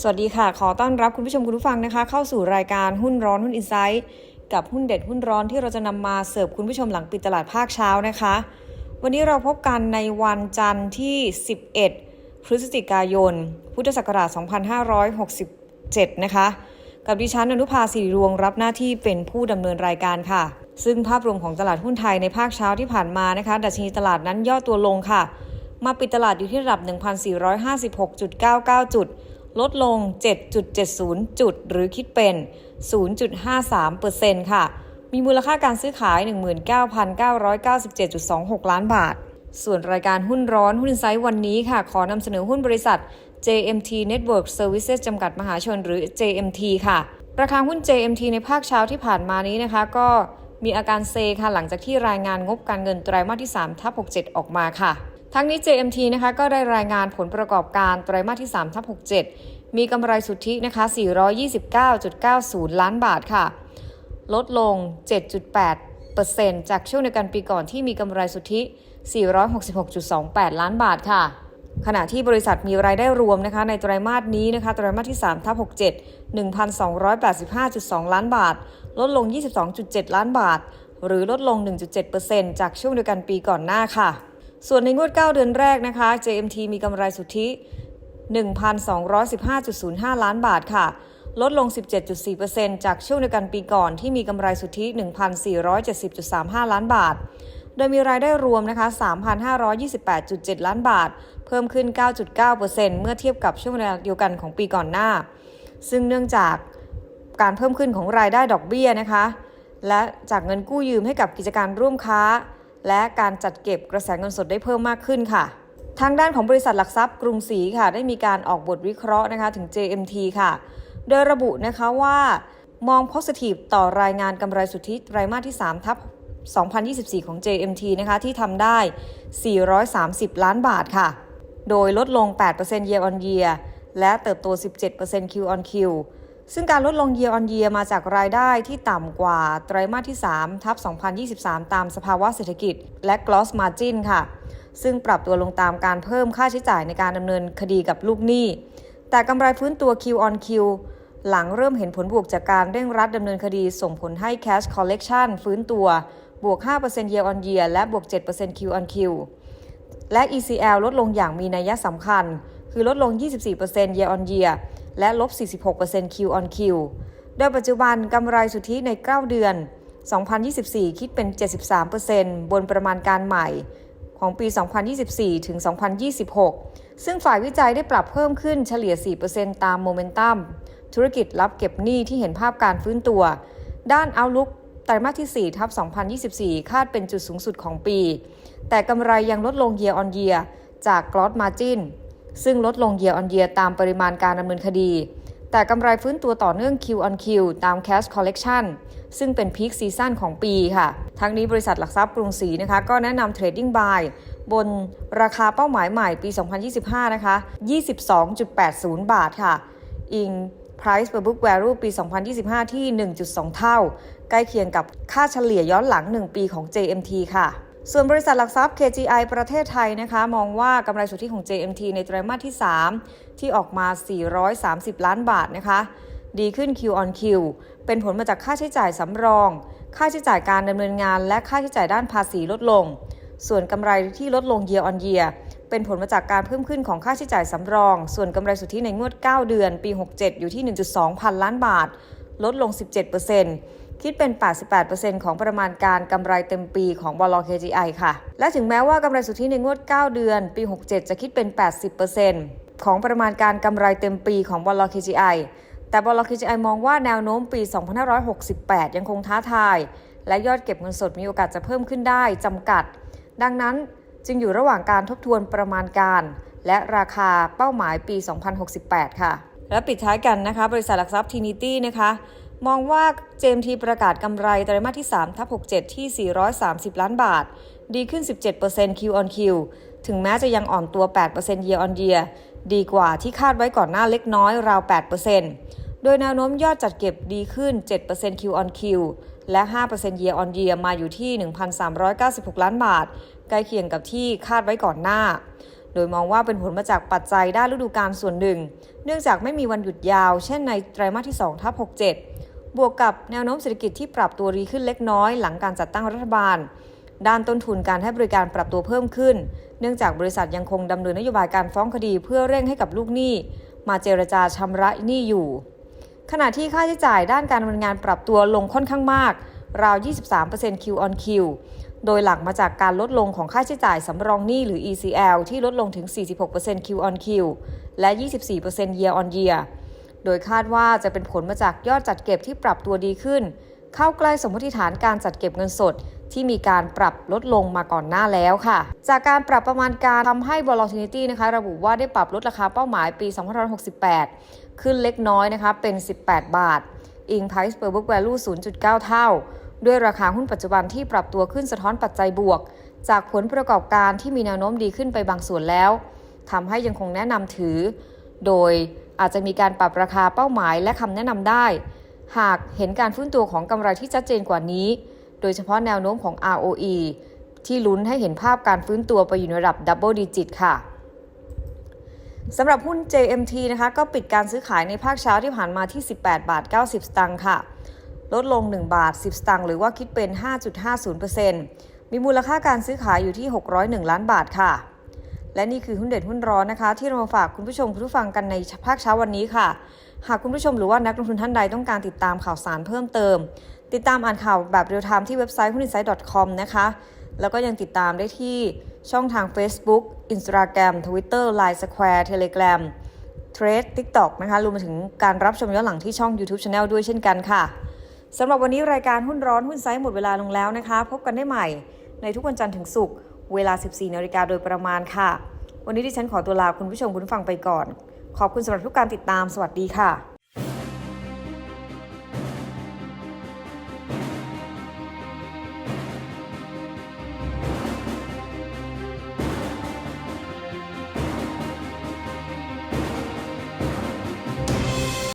สวัสดีค่ะ ขอต้อนรับคุณผู้ชมคุณผู้ฟังนะคะ เข้าสู่รายการหุ้นร้อนหุ้นอินไซต์กับหุ้นเด็ดหุ้นร้อนที่เราจะนำมาเสิร์ฟคุณผู้ชมหลังปิดตลาดภาคเช้านะคะ วันนี้เราพบกันในวันจันทร์ที่ 11 พฤศจิกายน พุทธศักราช 2567 นะคะ กับดิฉันอนุภาสิริรวงรับหน้าที่เป็นผู้ดำเนินรายการค่ะ ซึ่งภาพรวมของตลาดหุ้นไทยในภาคเช้าที่ผ่านมานะคะ ดัชนีตลาดนั้นย่อตัวลงค่ะ มาปิดตลาดอยู่ที่ระดับ 1,456.99 จุด ลดลง 7.70 จุด หรือคิดเป็น 0.53%ค่ะ มีมูลค่าการซื้อขาย 19,997.26 ล้านบาท ส่วนรายการหุ้นร้อนหุ้นไซต์วันนี้ค่ะ ขอนำเสนอหุ้นบริษัท JMT Network Services จำกัดมหาชนหรือ JMT ค่ะ ราคาหุ้น JMT ในภาคเช้าที่ผ่านมานี้นะคะ ก็มีอาการเซค่ะหลังจากที่รายงานงบการเงินไตรมาสที่ 3 ทับ 67 ออกมาค่ะ ทั้งนี้ JMT นะคะก็ได้รายงานผลประกอบการไตรมาสที่3ทับ67 มีกำไรสุทธินะคะ 429.90 ล้านบาทค่ะ ลดลง 7.8%จากช่วงเดียวกันปีก่อนที่มีกำไรสุทธิ 466.28 ล้านบาทค่ะ ขณะที่บริษัทมีรายได้รวมนะคะในไตรมาสนี้นะคะไตรมาสที่3ทับ67 1,285.2 ล้านบาท ลดลง 22.7 ล้านบาท หรือลดลง 1.7%จากช่วงเดียวกันปีก่อนหน้าค่ะ ส่วนในงวด 9 เดือนแรกนะคะ JMT มีกำไรสุทธิ 1,215.05 ล้านบาทค่ะ ลดลง 17.4%จากช่วงเดียวกันปีก่อนที่มีกำไรสุทธิ 1,470.35 ล้านบาท โดยมีรายได้รวมนะคะ 3,528.7 ล้านบาท เพิ่มขึ้น 9.9%เมื่อเทียบกับช่วงเวลาเดียวกันของปีก่อนหน้า ซึ่งเนื่องจากการเพิ่มขึ้นของรายได้ดอกเบี้ยนะคะ และจากเงินกู้ยืมให้กับกิจการร่วมค้า และการจัดเก็บกระแสเงินสดได้เพิ่มมากขึ้นค่ะ ทางด้านของบริษัทหลักทรัพย์กรุงศรีค่ะ ได้มีการออกบทวิเคราะห์นะคะถึง JMT ค่ะ โดยระบุนะคะว่ามอง positive ต่อรายงานกำไรสุทธิไตรมาสที่ 3 ทับ 2024 ของ JMT นะคะที่ทำได้ 430 ล้านบาทค่ะ โดยลดลง 8% year on year และเติบโต 17% Q on Q ซึ่งการลดลง year on year มาจากรายได้ที่ต่ำกว่าไตรมาสที่ 3 ทับ 2023 ตามสภาวะเศรษฐกิจ และ gross margin ค่ะ ซึ่งปรับตัวลงตามการเพิ่มค่าใช้จ่ายในการดำเนินคดีกับลูกหนี้ แต่กำไรฟื้นตัว Q on Q หลังเริ่มเห็นผลบวกจากการเร่งรัดดำเนินคดีส่งผลให้ cash collection ฟื้นตัวบวก 5% year on year และบวก 7% Q on Q และ ECL ลดลงอย่างมีนัยสำคัญ คือลดลง 24% year on year และลบ 46% Q on Q โดยปัจจุบันกำไรสุทธิใน 9 เดือน 2024 คิดเป็น 73%บนประมาณการใหม่ของปี 2024 ถึง 2026 ซึ่งฝ่ายวิจัยได้ปรับเพิ่มขึ้นเฉลี่ย 4%ตามโมเมนตัม ธุรกิจรับเก็บหนี้ที่เห็นภาพการฟื้นตัว ด้านเอาลุกไตรมาสที่ 4 ทับ 2024 คาดเป็นจุดสูงสุดของปี แต่กำไรยังลดลง year on year จาก gross margin ซึ่งลดลง year on year ตามปริมาณการดำเนินคดี แต่กำไรฟื้นตัวต่อเนื่อง Q on Q ตาม cash collection ซึ่งเป็น peak season ของปีค่ะ ทั้งนี้บริษัทหลักทรัพย์กรุงศรีนะคะก็แนะนำ trading buy บนราคาเป้าหมายใหม่ปี 2025 นะคะ 22.80 บาทค่ะ อิง price per book value ปี 2025 ที่ 1.2 เท่า ใกล้เคียงกับค่าเฉลี่ยย้อนหลัง 1 ปีของ JMT ค่ะ ส่วนบริษัทหลักทรัพย์ KGI ประเทศไทยนะคะมองว่ากำไรสุทธิของ JMT ในไตรมาสที่ 3 ที่ออกมา 430 ล้านบาทนะคะดีขึ้น Q on Q เป็นผลมาจากค่าใช้จ่ายสำรอง ค่าใช้จ่ายการดำเนินงาน และค่าใช้จ่ายด้านภาษีลดลง ส่วนกำไรที่ลดลง year on year เป็นผลมาจากการเพิ่มขึ้นของค่าใช้จ่ายสำรอง ส่วนกำไรสุทธิในงวด 9 เดือน ปี 67 อยู่ที่ 1.2 พันล้านบาท ลดลง 17% คิดเป็น 88%ของประมาณการกำไรเต็มปีของบล KGI ค่ะ และถึงแม้ว่ากำไรสุทธิในงวด 9 เดือน ปี 67 จะคิดเป็น 80%ของประมาณการกำไรเต็มปีของบล KGI แต่บล KGI มองว่าแนวโน้มปี 2568 ยังคงท้าทาย และยอดเก็บเงินสดมีโอกาสจะเพิ่มขึ้นได้จำกัด ดังนั้นจึงอยู่ระหว่างการทบทวนประมาณการ และราคาเป้าหมายปี 2068 ค่ะ และปิดท้ายกันนะคะ บริษัทหลักทรัพย์ทีนิตี้นะคะ มองว่า JMT ประกาศกำไรไตรมาสที่ 3 ทับ 67 ที่ 430 ล้านบาท ดีขึ้น 17% Q on Q ถึงแม้จะยังอ่อนตัว 8% year on year ดีกว่าที่คาดไว้ก่อนหน้าเล็กน้อยราว 8%โดยแนวโน้มยอดจัดเก็บดีขึ้น 7% Q on Q และ 5% year on year มาอยู่ที่ 1,396 ล้านบาท ใกล้เคียงกับที่คาดไว้ก่อนหน้า โดยมองว่าเป็นผลมาจากปัจจัยด้านฤดูกาลส่วนหนึ่ง เนื่องจากไม่มีวันหยุดยาว เช่นในไตรมาสที่ 2 ทับ 67 บวกกับแนวโน้มเศรษฐกิจที่ปรับตัวดีขึ้นเล็กน้อย หลังการจัดตั้งรัฐบาล ด้านต้นทุนการให้บริการปรับตัวเพิ่มขึ้น เนื่องจากบริษัทยังคงดำเนินนโยบายการฟ้องคดีเพื่อเร่งให้กับลูกหนี้ มาเจรจาชำระหนี้อยู่ ขณะที่ค่าใช้จ่ายด้านการดำเนินงานปรับตัวลงค่อนข้างมาก ราว 23% Q on Q โดยหลักมาจากการลดลงของค่าใช้จ่ายสำรองหนี้หรือ ECL ที่ลดลงถึง 46% Q on Q และ 24% Year on Year โดยคาดว่าจะเป็นผลมาจากยอดจัดเก็บที่ปรับตัวดีขึ้น เข้าใกล้สมมติฐานการจัดเก็บเงินสดที่มีการปรับลดลงมาก่อนหน้าแล้วค่ะ จากการปรับประมาณการทำให้ volatility นะคะระบุว่าได้ปรับลดราคาเป้าหมายปี 2568 ขึ้นเล็กน้อยนะคะเป็น 18 บาท อิง Price per book value 0.9 เท่า ด้วยราคาหุ้นปัจจุบันที่ปรับตัวขึ้นสะท้อนปัจจัยบวก จากผลประกอบการที่มีแนวโน้มดีขึ้นไปบางส่วนแล้วทำให้ยังคงแนะนำถือ โดย อาจจะมีการปรับราคาเป้าหมายและคำแนะนำได้ หากเห็นการฟื้นตัวของกำไรที่ชัดเจนกว่านี้ โดยเฉพาะแนวโน้มของ ROE ที่ลุ้นให้เห็นภาพการฟื้นตัวไปอยู่ในระดับดับเบิลดิจิตค่ะสำหรับหุ้น JMT นะคะก็ปิดการซื้อขายในภาคเช้าที่ผ่านมาที่ 18 บาท 90 สตางค์ค่ะ ลดลง 1 บาท 10 สตางค์หรือว่าคิดเป็น 5.50%มีมูลค่าการซื้อขายอยู่ที่ 601 ล้านบาทค่ะ และนี่คือหุ้นเด่นหุ้นร้อนนะคะ ที่เรามาฝากคุณผู้ชมคุณผู้ฟังกันในภาคเช้าวันนี้ค่ะ หากคุณผู้ชมหรือว่านักลงทุนท่านใดต้องการติดตามข่าวสารเพิ่มเติม ติดตามอ่านข่าวแบบเรียลไทม์ที่เว็บไซต์หุ้น insight com นะคะ แล้วก็ยังติดตามได้ที่ช่องทาง Facebook Instagram Twitter Line Square Telegram Thread TikTok นะคะรวมไปถึงการรับชมย้อนหลังที่ช่อง YouTube Channel ด้วยเช่นกันค่ะสำหรับวันนี้รายการหุ้นร้อนหุ้นไซส์หมดเวลาลงแล้วนะคะ พบกันได้ใหม่ในทุกวันจันทร์ถึงศุกร์ เวลา 14นาฬิกาโดยประมาณค่ะ วันนี้ดิฉันขอตัวลาคุณผู้ชมคุณผู้ฟังไปก่อน ขอบคุณสำหรับทุกการติดตามสวัสดีค่ะ